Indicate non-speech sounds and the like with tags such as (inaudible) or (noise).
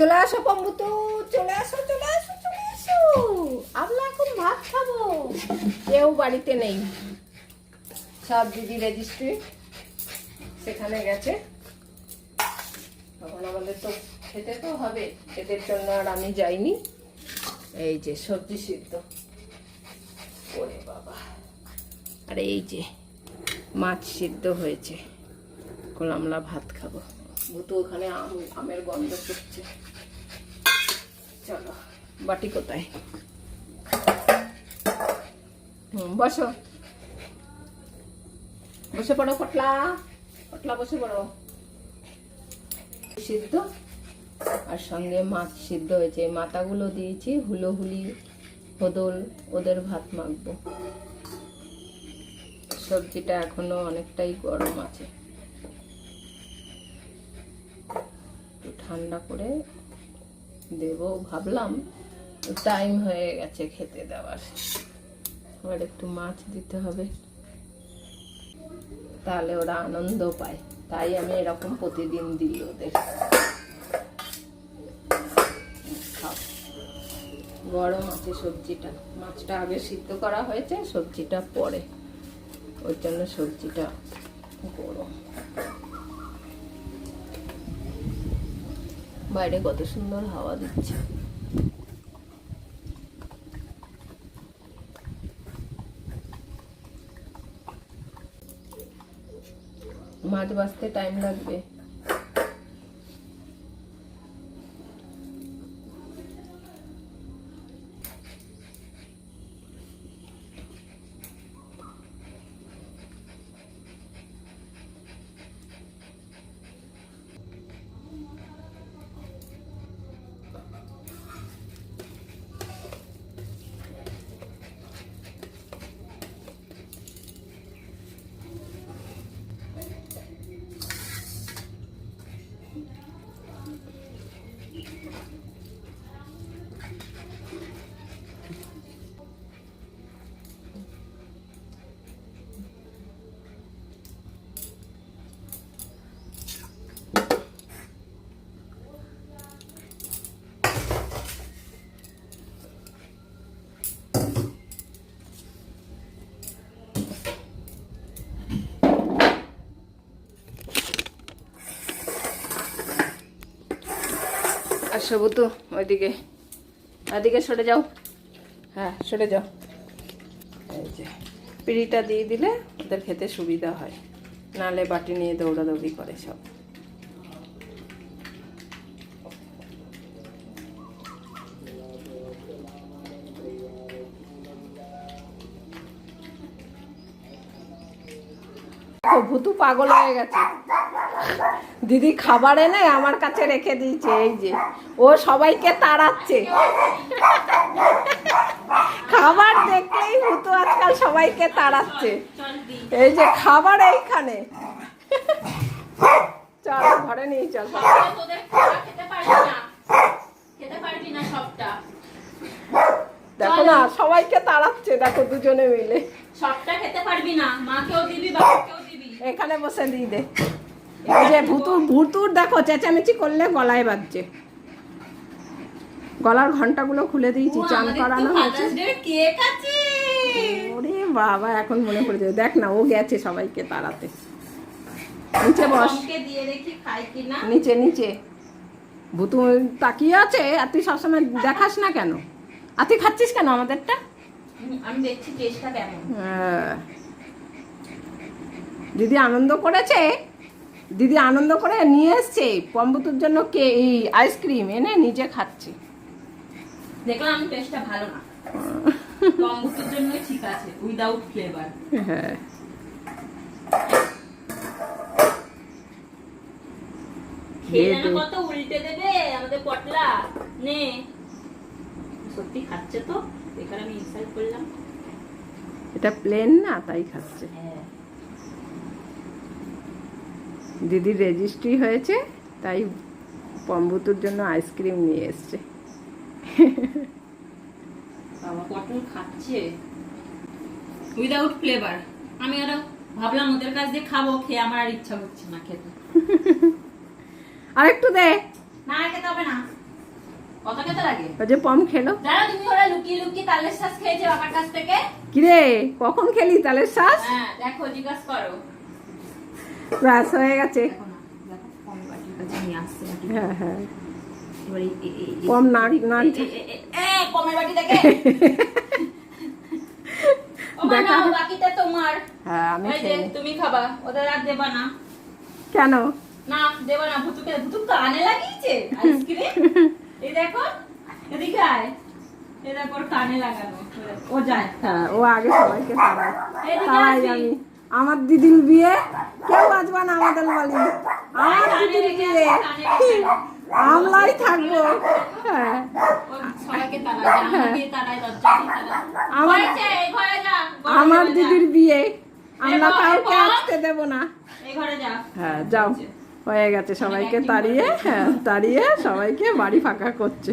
চলে আসো পম্বুতু, চলে আসো চলে আসো চলে আসো। আমরা এখন ভাত খাব। কেউ বাড়িতে নেই। সব দিদি রেজিস্ট্রি সেখানে গেছে। তখন আমাদের তো খেতে তো হবে খেতের জন্য আর আমি যাইনি। এই যে সবজি সিদ্ধ। ওরে বাবা। আর এই যে মাছ সিদ্ধ হয়েছে। আমরা ভাত খাব। ভুতু ওখানে আম, আমের গন্ধ করছে চলো, বাটি কোথায়? হুম, বসো। বসে পড়ো পটলা। পটলা বসে পড়ো। সিদ্ধ, আর সঙ্গে মাছ সিদ্ধ হয়েছে। মাথাগুলো দিয়েছি হুলোহুলি হদল, ওদের ভাত মাখবো। সবজিটা এখনও অনেকটাই গরম আছে। ঠান্ডা করে দেবো, ভাবলাম টাইম হয়ে গেছে খেতে দেওয়ার। আবার একটু মাছ দিতে হবে। তাহলে ওরা আনন্দ পায়। তাই আমি এরকম প্রতিদিন দিই ওদের। গরম আছে সবজিটা। মাছটা আগে সিদ্ধ করা হয়েছে, সবজিটা পরে। ওর জন্য সবজিটা গরম। বাইরে কত সুন্দর হাওয়া দিচ্ছে। মাছ বাঁচতে টাইম লাগবে। আর সবুতু ওইদিকে। ওইদিকে সরে যাও। হ্যাঁ সরে যাও। এই যে, পিড়িটা দিয়ে দিলে ওদের খেতে সুবিধা হয়। নালে বাটি নিয়ে দৌড়াদৌড়ি করে সব। ভুতু পাগল হয়ে গেছে। দিদি খাবার এনে আমার কাছে রেখে দিয়েছে এই যে। ও সবাইকে তাড়াচ্ছে। খাবার দেখলেই ভুতু আজকাল সবাইকে তাড়াচ্ছে। এই যে খাবার এইখানে। চল ঘরে নিয়ে চল দেখো না সবাইকে তাড়াচ্ছে দেখো দুজনে মিলে। সবটা খেতে পারবি না মাকেও দিবি বাবাকেও দিবি। এখানে বসে দিয়ে দে। এই যে ভুতুর ভুতুর দেখো চেঁচামেচি করলে গলায় বাজছে। গলার ঘন্টাগুলো খুলে দিয়েছি চান করানো হয়েছে। ওরে বাবা এখন মনে পড়েছে দেখ না ও গেছে সবাইকে তাড়াতে। নিচে বস। নিচে নিচে। ভুতু তাকিয়ে আছে আর তুই সবসময় দেখাস না কেন? আর তুই খাচ্ছিস কেন আমাদেরটা? আমি দেখছি টেস্টটা কেমন। হ্যাঁ। দিদি আনন্দ করেছে দিদি আনন্দ করে নিয়ে এসছে পম্বুতুর জন্য কে এই আইসক্রিম এনে নিজে খাচ্ছে। দেখলাম টেস্টটা ভালো না। (laughs) কম্বুটের জন্যই ঠিক আছে উইদাউট ফ্লেভার হ্যাঁ। খেয়ে দে, যেন দে। কত উল্টে দেবে আমাদের পটলা। নে। সত্যি খাচ্ছে তো এখানে আমি ইনসাল্ট করলাম। এটা প্লেন না তাই খাচ্ছে। হ্যাঁ। দিদির রেজিস্ট্রি হয়েছে তাই পম্বুতুর জন্য আইসক্রিম নিয়ে এসছে। বাবা পটল খাচ্ছে। উইদাউট ফ্লেভার আমি আরও ভাবলাম ওদের কাছ দিয়ে খাব খেয়ে আমার আর ইচ্ছা করছে না খেতে। আর একটু দে। না খেতে হবে না। কত খেতে লাগে? ওই যে পম খেলো। জানো তুমি ওরা লুকিয়ে লুকিয়ে তালের শ্বাস খেয়েছে বাবার কাছ থেকে। কিরে কখন খেলি তালের শ্বাস হ্যাঁ দেখো জিজ্ঞাসা করো। ব্যাস হয়ে গেছে। কম হ্যাঁ হ্যাঁ। নাড়ি নাড়ি কমের বাটি দেখে। ও দেখা বাকিটা তোমার। হ্যাঁ আমি এই যে খেয়ে নিই। তুমি খাবা ওদের আর দেবা না। কেন? না দেবা না ভুতুকে ভুতুক কানে লাগিয়েছে আইসক্রিম। (laughs) এই দেখো এদিকে আয়। এই দেখো কানে লাগানো। ও যায়। হ্যাঁ ও আগে সবাইকে তাড়াই আমি। আমার দিদির বিয়ে? কেউ বাজবা না আমাদের বাড়ি। আমার দিদির বিয়ে। আমলাই থাকব। হ্যাঁ। আমার- আমার দিদির বিয়ে। আমরা কাউকে আসতে দেব না। হ্যাঁ যাও। হয়ে গেছে সবাইকে তাড়িয়ে হ্যাঁ তাড়িয়ে সবাইকে বাড়ি ফাঁকা করছে।